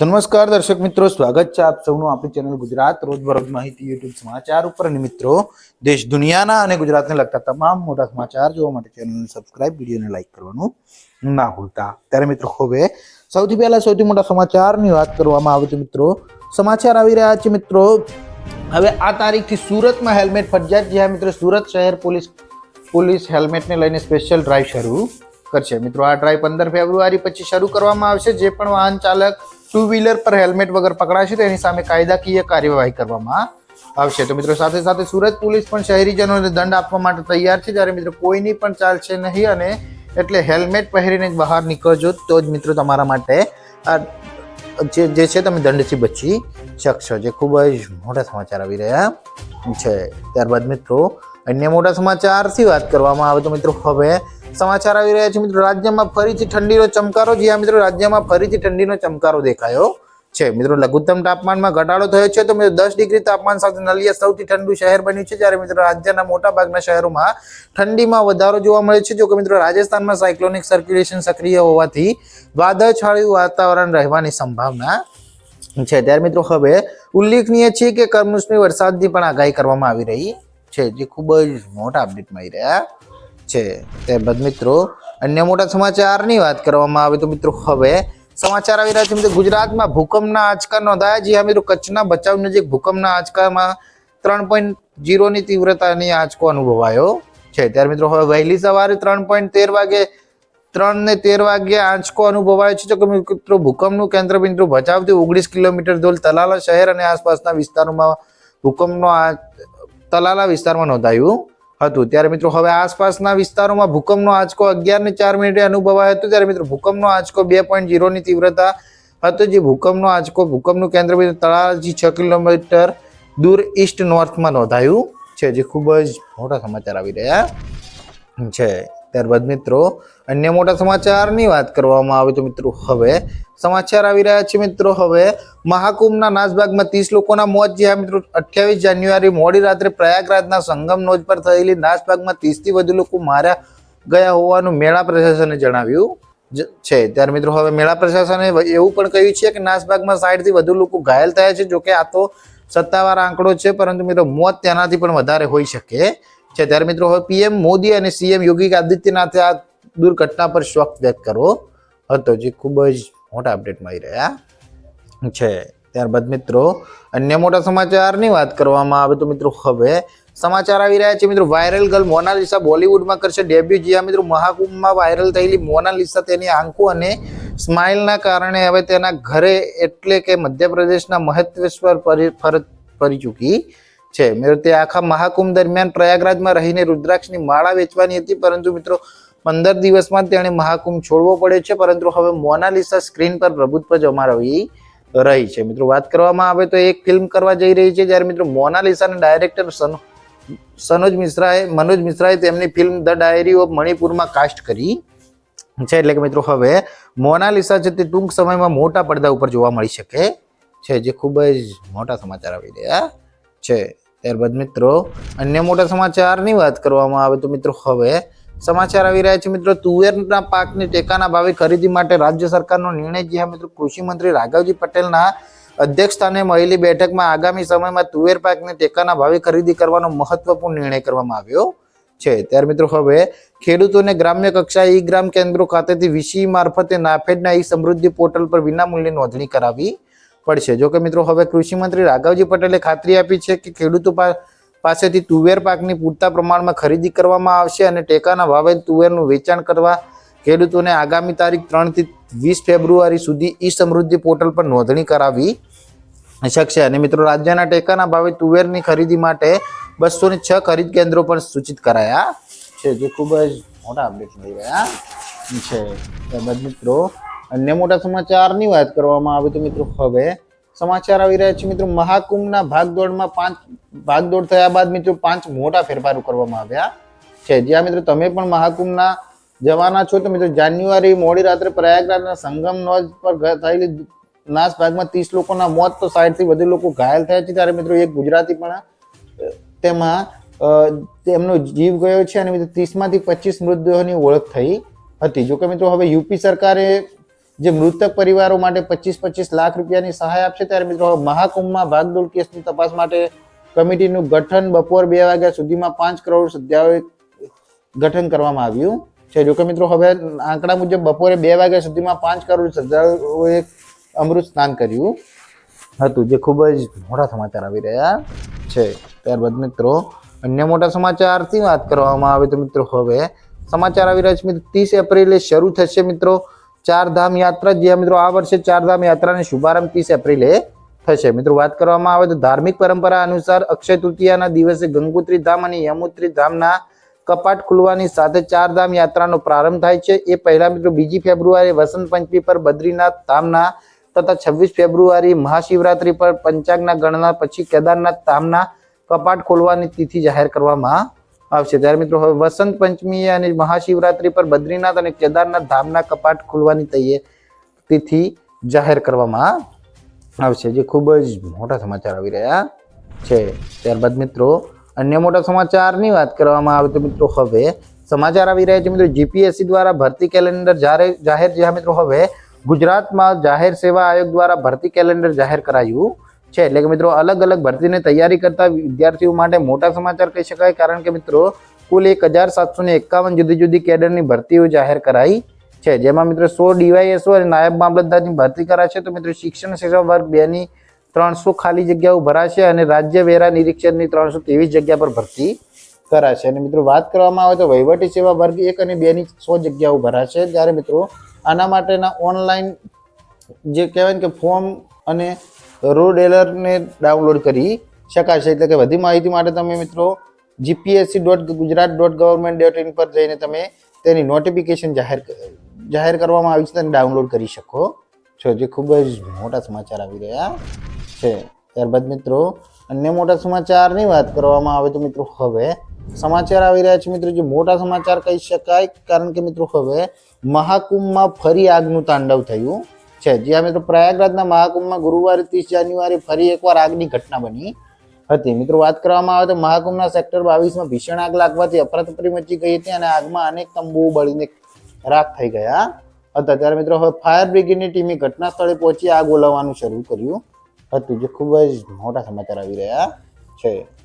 નમસ્કાર દર્શક મિત્રો, સ્વાગત છે આપ સૌનું આપણી ચેનલ ગુજરાત રોજબરોજ માહિતી યુટ્યુબ સમાચાર ઉપર. અને મિત્રો, દેશ દુનિયાના અને ગુજરાતને લગતા તમામ મોટા સમાચાર જોવા માટે ચેનલને સબસ્ક્રાઇબ વિડીયોને લાઇક કરવાનું ના ભૂલતા. ત્યારે મિત્રો, હવે સૌથી પહેલા સૌથી મોટા સમાચારની વાત કરવામાં આવે છે મિત્રો, સમાચાર આવી રહ્યા છે મિત્રો. હવે આ તારીખથી સુરતમાં હેલ્મેટ ફરજિયાત. જ્યાં મિત્રો, સુરત શહેર પોલીસ પોલીસ હેલ્મેટને લઈને સ્પેશિયલ ડ્રાઈવ શરૂ કરશે. મિત્રો, આ ડ્રાઈવ પંદર ફેબ્રુઆરી પછી શરૂ કરવામાં આવશે. જે પણ વાહન ચાલક ટુ વ્હીલર પર હેલ્મેટ વગર પકડાશે તો એની સામે કાયદાકીય કાર્યવાહી કરવામાં આવશે. તો મિત્રો, સાથે સાથે સુરત પોલીસ પણ શહેરીજનોને દંડ આપવા માટે તૈયાર છે. જ્યારે મિત્રો, કોઈની પણ ચાલશે નહીં અને એટલે હેલ્મેટ પહેરીને બહાર નીકળજો, તો જ મિત્રો તમારા માટે આ જે જે છે તમે દંડથી બચી શકશો. જે ખૂબ જ મોટા સમાચાર આવી રહ્યા છે. ત્યારબાદ મિત્રો, અન્ય મોટા સમાચારથી વાત કરવામાં આવે તો મિત્રો, હવે સમાચાર આવી રહ્યા છે મિત્રો. રાજ્યમાં ફરીથી ઠંડીનો ચમકારો. જ્યાં મિત્રો, રાજ્યમાં ફરીથી ઠંડીનો ચમકારો દેખાયો છે. મિત્રો, લઘુત્તમ તાપમાનમાં ઘટાડો થયો છે. તો મિત્રો, દસ ડિગ્રી તાપમાન સાથે નલિયા સૌથી ઠંડુ શહેર બન્યું છે. જ્યારે મિત્રો, રાજ્યના મોટા ભાગના શહેરોમાં ઠંડીમાં વધારો જોવા મળે છે. જો કે મિત્રો, રાજસ્થાનમાં સાયક્લોનિક સર્ક્યુલેશન સક્રિય હોવાથી વાદળછાળ્યું વાતાવરણ રહેવાની સંભાવના છે. ત્યારે મિત્રો, હવે ઉલ્લેખનીય છે કે કમોસમી વરસાદની પણ આગાહી કરવામાં આવી રહી છે. જે ખૂબ જ મોટા અપડેટ મળી રહ્યા છે. ત્યારબાદ મિત્રો, અન્ય મોટા સમાચારની વાત કરવામાં આવે તો મિત્રો હવે સમાચાર આવી રહ્યા છે મિત્રો ગુજરાતમાં ભૂકંપના આંચકા નોંધાયા. જ્યાં મિત્રો, કચ્છના બચાવ નજીક ભૂકંપના આંચકામાં ત્રણ પોઈન્ટ જીરોની તીવ્રતાની આંચકો અનુભવાયો છે. ત્યારે મિત્રો હવે વહેલી સવારે ત્રણ પોઈન્ટ તેર વાગે, ત્રણ ને તેર વાગ્યે આંચકો અનુભવાયો છે. કે મિત્રો ભૂકંપનું કેન્દ્ર બિંદુ ભચાવથી ઓગણીસ કિલોમીટર દૂર તલાલા શહેર અને આસપાસના વિસ્તારોમાં ભૂકંપનો તલાલા વિસ્તારમાં નોંધાયું હતું. ત્યારે મિત્રો હવે આસપાસના વિસ્તારોમાં ભૂકંપનો આંચકો અગિયાર ને ચાર મિનિટે અનુભવાયો હતો. ત્યારે મિત્રો ભૂકંપનો આંચકો બે પોઈન્ટ જીરોની તીવ્રતા હતો. જે ભૂકંપનો આંચકો ભૂકંપનું કેન્દ્ર તળાજી છ કિલોમીટર દૂર ઈસ્ટ નોર્થમાં નોંધાયું છે, જે ખૂબ જ મોટા સમાચાર આવી રહ્યા છે. ત્યારબાદ મિત્રો, અન્ય મોટા સમાચારની વાત કરવામાં આવે તો મિત્રો હવે સમાચાર આવી રહ્યા છે મિત્રો, હવે મહાકુંભના નાસભાગમાં ત્રીસ લોકોના મોત જે મિત્રો, અઠ્યાવીસ જાન્યુઆરી મોડી રાત્રે પ્રયાગરાજના સંગમ નોજ પર થયેલી નાસભાગમાં ત્રીસથી વધુ લોકો માર્યા ગયા હોવાનું મેળા પ્રશાસને જણાવ્યું છે. ત્યારે મિત્રો, હવે મેળા પ્રશાસને એવું પણ કહ્યું છે કે નાસભાગમાં સાઠથી વધુ લોકો ઘાયલ થયા છે, જોકે આ તો સત્તાવાર આંકડો છે, પરંતુ મિત્રો, મોત તેનાથી પણ વધારે હોઈ શકે. છે. ત્યારે મિત્રો હવે પીએમ મોદી અને સીએમ યોગી આદિત્યનાથે આ દુર્ઘટના પર શોક વ્યક્ત કરવો હતો, જે ખૂબ જ મોટા અપડેટ મળી રહ્યા છે. ત્યારબાદ મિત્રો, અન્ય મોટા સમાચારની વાત કરવામાં આવે તો મિત્રો હવે સમાચાર આવી રહ્યા છે. મિત્રો વાયરલ ગર્લ મોનાલિસા બોલિવૂડમાં કરશે ડેબ્યુ જ્યાં મિત્રો, મહાકુંભમાં વાયરલ થયેલી મોનાલિસા તેની આંખો અને સ્માઇલના કારણે હવે તેના ઘરે એટલે કે મધ્યપ્રદેશના મહત્વેશ્વર પરી ફરજ ફરી ચૂકી. છે. મેરતે આખા મહાકુંભ દરમિયાન પ્રયાગરાજમાં રહીને રુદ્રાક્ષની માળા વેચવાની હતી. પરંતુ મિત્રો, પંદર દિવસમાં તેણે મહાકુંભ છોડવો પડે છે. પરંતુ હવે મોનાલિસા સ્ક્રીન પર પ્રભુત્વ જમાવી રહી છે. મિત્રો, વાત કરવામાં આવે તો એક ફિલ્મ કરવા જઈ રહી છે, જ્યારે મિત્રો મોનાલિસાના ડાયરેક્ટર સનો, સનોજ મિશ્રાએ, મનોજ મિશ્રાએ તેમની ફિલ્મ ધ ડાયરી ઓફ મણિપુરમાં કાસ્ટ કરી છે. એટલે કે મિત્રો, હવે મોનાલિસા છે તે ટૂંક સમયમાં મોટા પડદા ઉપર જોવા મળી શકે છે, જે ખૂબ જ મોટા સમાચાર આવી રહ્યા. છે. ત્યારબાદ મિત્રો, અન્ય મોટા સમાચારની વાત કરવામાં આવે તો મિત્રો હવે સમાચાર આવી રહ્યા છે મિત્રો. તુવેરના પાકની ટેકાના ભાવે ખરીદી માટે રાજ્ય સરકારનો નિર્ણય જે મિત્રો. કૃષિ મંત્રી રાઘવજી પટેલના અધ્યક્ષસ્થાને મળેલી બેઠકમાં આગામી સમયમાં તુવેર પાકને ટેકાના ભાવે ખરીદી કરવાનો મહત્વપૂર્ણ નિર્ણય કરવામાં આવ્યો છે. ત્યારે મિત્રો હવે ખેડૂતોને ગ્રામ્ય કક્ષાએ ઈ ગ્રામ કેન્દ્રો ખાતેથી વીસી મારફતે નાફેડના ઈ સમૃદ્ધિ પોર્ટલ પર વિનામૂલ્યે નોંધણી કરાવવી પડશે. જો કે મિત્રો, હવે કૃષિ મંત્રી રાઘવજી પટેલે ખાતરી આપી છે કે ખેડૂતો પાસેથી તુવેર પાકની પૂરતા પ્રમાણમાં ખરીદી કરવામાં આવશે અને ટેકાના ભાવે તુવેરનું વેચાણ કરવા ખેડૂતોને આગામી તારીખ ત્રણથી વીસ ફેબ્રુઆરી સુધી ઈ સમૃદ્ધિ પોર્ટલ પર નોંધણી કરાવી શકશે. અને મિત્રો, રાજ્યના ટેકાના ભાવે તુવેરની ખરીદી માટે બસો છ ખરીદ કેન્દ્રો પણ સૂચિત કરાયા છે. જે ખૂબ જ મોટા અપડેટ મળી રહ્યા છે. મિત્રો, અન્ય મોટા સમાચારની વાત કરવામાં આવે તો મિત્રો, હવે સમાચાર આવી રહ્યા છે મિત્રો. મહાકુંભના ભાગદોડમાં પાંચ ભાગદોડ થયા બાદ મિત્રો પાંચ મોટા ફેરફારો કરવામાં આવ્યા છે. જ્યાં મિત્રો, તમે પણ મહાકુંભના જવાના છો તો મિત્રો જાન્યુઆરી મોડી રાત્રે પ્રયાગરાજના સંગમ નોજ પર થયેલી નાશ ભાગમાં ત્રીસ લોકોના મોત તો સાઠથી વધુ લોકો ઘાયલ થયા છે. ત્યારે મિત્રો એક ગુજરાતી પણ તેમાં તેમનો જીવ ગયો છે અને મિત્રો ત્રીસમાંથી પચીસ મૃતદેહોની ઓળખ થઈ હતી. જોકે મિત્રો હવે યુપી સરકારે જે મૃતક પરિવારો માટે પચીસ પચીસ લાખ રૂપિયાની સહાય આપશે ત્યારે મિત્રો મહાકુંભમાં ભાગદોડ કેસની તપાસ માટે કમિટીનું ગઠન બપોર બે વાગ્યા સુધીમાં પાંચ કરોડ સત્યાવીસ ગઠન કરવામાં આવ્યું છે. જોકે મિત્રો હવે આંકડા મુજબ બપોરે બે વાગ્યા સુધીમાં પાંચ કરોડ શ્રદ્ધાળુઓએ અમૃત સ્નાન કર્યું હતું, જે ખૂબ જ મોટા સમાચાર આવી રહ્યા છે. ત્યારબાદ મિત્રો અન્ય મોટા સમાચારથી વાત કરવામાં આવે તો મિત્રો હવે સમાચાર આવી રહ્યા છે. મિત્રો, ત્રીસ એપ્રિલે શરૂ થશે મિત્રો ચાર ધામ યાત્રા જે મિત્રો આ વર્ષે ચાર ધામ યાત્રાનો શુભારંભ ત્રીસ એપ્રિલે થશે. મિત્રો વાત કરવામાં આવે તો ધાર્મિક પરંપરા અનુસાર અક્ષય તૃતીયાના દિવસે ગંગોત્રી ધામ અને યમુત્રી ધામના કપાટ ખુલવાની સાથે ચાર ધામ યાત્રાનો પ્રારંભ થાય છે. એ પહેલા મિત્રો બીજી ફેબ્રુઆરી વસંત પંચમી પર બદ્રીનાથ ધામના તથા છવ્વીસ ફેબ્રુઆરી મહાશિવરાત્રી પર પંચાંગના ગણના પછી કેદારનાથ ધામના કપાટ ખોલવાની તિથિ જાહેર કરવામાં આવશે. ત્યારે મિત્રો હવે વસંત પંચમી અને મહાશિવરાત્રી પર બદ્રીનાથ અને કેદારનાથ ધામના કપાટ ખોલવાની તૈયાર તિથિ જાહેર કરવામાં આવશે. જે ખૂબ જ મોટા સમાચાર આવી રહ્યા છે. ત્યારબાદ મિત્રો, અન્ય મોટા સમાચારની વાત કરવામાં આવે તો મિત્રો હવે સમાચાર આવી રહ્યા છે. મિત્રો, જીપીએસસી દ્વારા ભરતી કેલેન્ડર જાહેર જાહેર છે. મિત્રો, હવે ગુજરાતમાં જાહેર સેવા આયોગ દ્વારા ભરતી કેલેન્ડર જાહેર કરાયું છે. એટલે કે મિત્રો, અલગ અલગ ભરતીની તૈયારી કરતા વિદ્યાર્થીઓ માટે મોટા સમાચાર કહી શકાય. કારણ કે મિત્રો, કુલ એક હજાર સાતસો ને એકાવન જુદી જુદી કેડરની ભરતીઓ જાહેર કરાઈ છે. જેમાં મિત્રો, સો ડીવાયએસઓ અને નાયબ મામલતદારની ભરતી કરાશે તો મિત્રો, શિક્ષણ સેવા વર્ગ બે ની ત્રણસો ખાલી જગ્યાઓ ભરાશે અને રાજ્ય વેરા નિરીક્ષણની ત્રણસો ત્રેવીસ જગ્યા પર ભરતી કરાશે. અને મિત્રો, વાત કરવામાં આવે તો વહીવટી સેવા વર્ગ એક અને બે ની સો જગ્યાઓ ભરાશે. જ્યારે મિત્રો, આના માટેના ઓનલાઈન જે કહેવાય કે ફોર્મ અને રોડ ડેલરને ડાઉનલોડ કરી શકાશે. એટલે કે વધુ માહિતી માટે તમે મિત્રો GPSC dot Gujarat dot government dot in પર જઈને તમે તેની નોટિફિકેશન જાહેર જાહેર કરવામાં આવી છે તેને ડાઉનલોડ કરી શકો. છો જે ખૂબ જ મોટા સમાચાર આવી રહ્યા છે. ત્યારબાદ મિત્રો, અન્ય મોટા સમાચારની વાત કરવામાં આવે તો મિત્રો હવે સમાચાર આવી રહ્યા છે મિત્રો. જે મોટા સમાચાર કહી શકાય, કારણ કે મિત્રો હવે મહાકુંભમાં ફરી આગનું તાંડવ થયું. છે. જ્યાં મિત્રો, પ્રયાગરાજના મહાકુંભમાં ગુરુવારે ત્રીસ જાન્યુઆરી ફરી એકવાર આગની ઘટના બની હતી. મિત્રો, વાત કરવામાં આવે તો મહાકુંભના સેક્ટર બાવીસમાં ભીષણ આગ લાગવાથી અફરાતફરી મચી ગઈ હતી અને આગમાં અનેક તંબુઓ બળીને રાખ થઈ ગયા હતા. ત્યારે મિત્રો, હવે ફાયર બ્રિગેડની ટીમે ઘટના સ્થળે પહોંચી આગ ઓલવવાનું શરૂ કર્યું હતું. જે ખૂબ જ મોટા સમાચાર આવી રહ્યા છે.